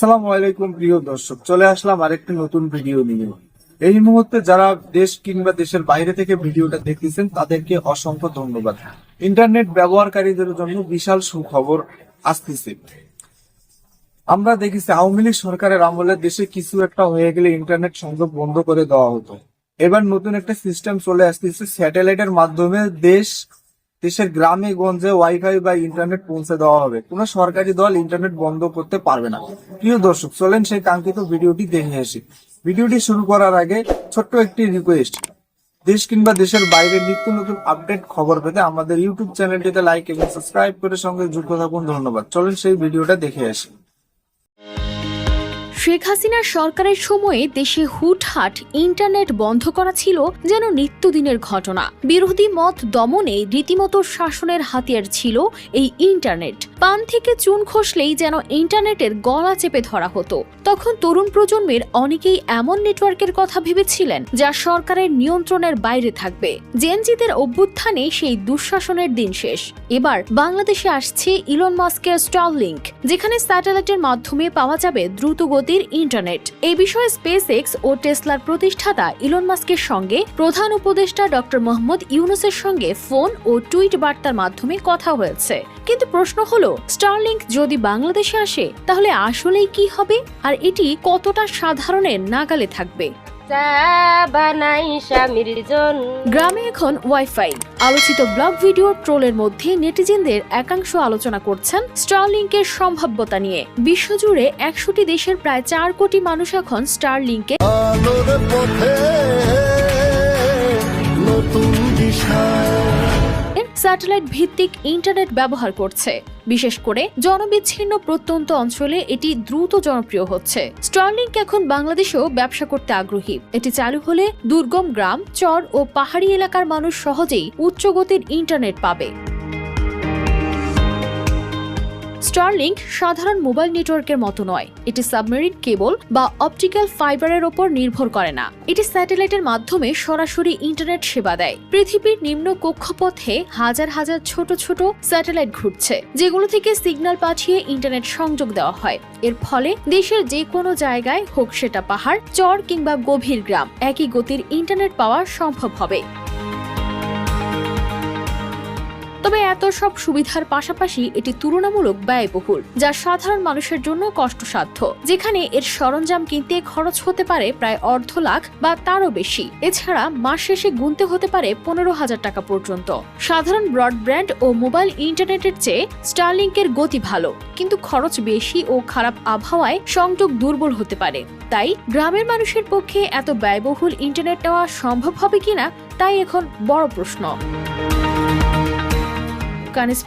আসসালামু আলাইকুম, প্রিয় দর্শক। চলে আসলাম আরেকটি নতুন ভিডিও নিয়ে। এই মুহূর্তে যারা দেশ কিংবা দেশের বাইরে থেকে ভিডিওটা দেখতেছেন, তাদেরকে অসংখ্য ধন্যবাদ। ইন্টারনেট ব্যবহারকারীদের জন্য বিশাল সুখবর আসতেছে। আমরা দেখেছি আওয়ামী লীগ সরকারের আমলে দেশে কিছু একটা হয়ে গেলে ইন্টারনেট সংযোগ বন্ধ করে দেওয়া হতো। এবার নতুন একটা সিস্টেম চলে আসতেছে স্যাটেলাইটের মাধ্যমে দেশ দেশের গ্রামে, গঞ্জে ওয়াইফাই বা ইন্টারনেট পৌঁছে দেওয়া হবে। কোন সরকারি দল ইন্টারনেট বন্ধ করতে পারবে না। প্রিয় দর্শক, চলেন সেই কাঙ্ক্ষিত ভিডিওটি দেখে আসি। ভিডিওটি শুরু করার আগে ছোট্ট একটি রিকোয়েস্ট দেশ কিংবা দেশের বাইরে নিত্য নতুন আপডেট খবর পেতে আমাদের ইউটিউব চ্যানেলটিতে লাইক এবং সাবস্ক্রাইব করে সঙ্গে যুক্ত থাকুন। ধন্যবাদ। চলেন সেই ভিডিওটা দেখে আসি। শেখ হাসিনার সরকারের সময়ে দেশে হুটহাট ইন্টারনেট বন্ধ করা ছিল যেন নিত্যদিনের ঘটনা। বিরোধী মত দমনে রীতিমতো শাসনের হাতিয়ার ছিল এই ইন্টারনেট। পান থেকে চুন খসলেই যেন ইন্টারনেটের গলা চেপে ধরা হতো। তখন তরুণ প্রজন্মের অনেকেই এমন নেটওয়ার্কের কথা ভেবেছিলেন যা সরকারের নিয়ন্ত্রণের বাইরে থাকবে। জেনজিদের অভ্যুত্থানে সেই দুঃশাসনের দিন শেষ। এবার বাংলাদেশে আসছে ইলন মাস্কের স্টল লিঙ্ক যেখানে স্যাটেলাইটের মাধ্যমে পাওয়া যাবে দ্রুত গতির ইন্টারনেট। এই বিষয়ে স্পেস ও টেসলার প্রতিষ্ঠাতা ইলন মাস্কের সঙ্গে প্রধান উপদেষ্টা ডক্টর মোহাম্মদ ইউনুসের সঙ্গে ফোন ও টুইট বার্তার মাধ্যমে কথা হয়েছে। কিন্তু প্রশ্ন হলো, স্টারলিংক যদি বাংলাদেশে আসে, তাহলে আসলেই কি হবে? আর এটি কতটা সাধারণের নাগালে থাকবে? বানাই স্বামীর জন্য। গ্রামে এখন ওয়াইফাই। আলোচিত ব্লগ ভিডিও ট্রোলের মধ্যে নেটিজেনদের একাংশ আলোচনা করছেন স্টারলিংকের সম্ভাব্যতা নিয়ে। বিশ্বজুড়ে একশোটি দেশের প্রায় চার কোটি মানুষ এখন স্টারলিংকে লিঙ্কে নতুন দিশা। স্যাটেলাইট ভিত্তিক ইন্টারনেট ব্যবহার করছে। বিশেষ করে জনবিচ্ছিন্ন প্রত্যন্ত অঞ্চলে এটি দ্রুত জনপ্রিয় হচ্ছে। স্টারলিংক এখন বাংলাদেশেও ব্যবসা করতে আগ্রহী। এটি চালু হলে দুর্গম গ্রাম, চর ও পাহাড়ি এলাকার মানুষ সহজেই উচ্চগতির ইন্টারনেট পাবে। স্টারলিংক সাধারণ মোবাইল নেটওয়ার্কের মতো নয়। এটি সাবমেরিন কেবল বা অপটিক্যাল ফাইবারের ওপর নির্ভর করে না। এটি স্যাটেলাইটের মাধ্যমে সরাসরি ইন্টারনেট সেবা দেয়। পৃথিবীর নিম্ন কক্ষপথে হাজার হাজার ছোট ছোট স্যাটেলাইট ঘুরছে, যেগুলো থেকে সিগন্যাল পাঠিয়ে ইন্টারনেট সংযোগ দেওয়া হয়। এর ফলে দেশের যে কোনো জায়গায় হোক সেটা পাহাড়, চর কিংবা গভীর গ্রাম, একই গতির ইন্টারনেট পাওয়া সম্ভব হবে। তবে এত সব সুবিধার পাশাপাশি এটি তুলনামূলক ব্যয়বহুল, যা সাধারণ মানুষের জন্য কষ্টসাধ্য। যেখানে এর সরঞ্জাম কিনতে খরচ হতে পারে প্রায় অর্ধ লাখ বা তারও বেশি। এছাড়া মাস শেষে গুনতে হতে পারে পনেরো হাজার টাকা পর্যন্ত। সাধারণ ব্রডব্যান্ড ও মোবাইল ইন্টারনেটের চেয়ে স্টারলিংকের গতি ভালো, কিন্তু খরচ বেশি ও খারাপ আবহাওয়ায় সংযোগ দুর্বল হতে পারে। তাই গ্রামের মানুষের পক্ষে এত ব্যয়বহুল ইন্টারনেট নেওয়া সম্ভব হবে কিনা তাই এখন বড় প্রশ্ন। কানিস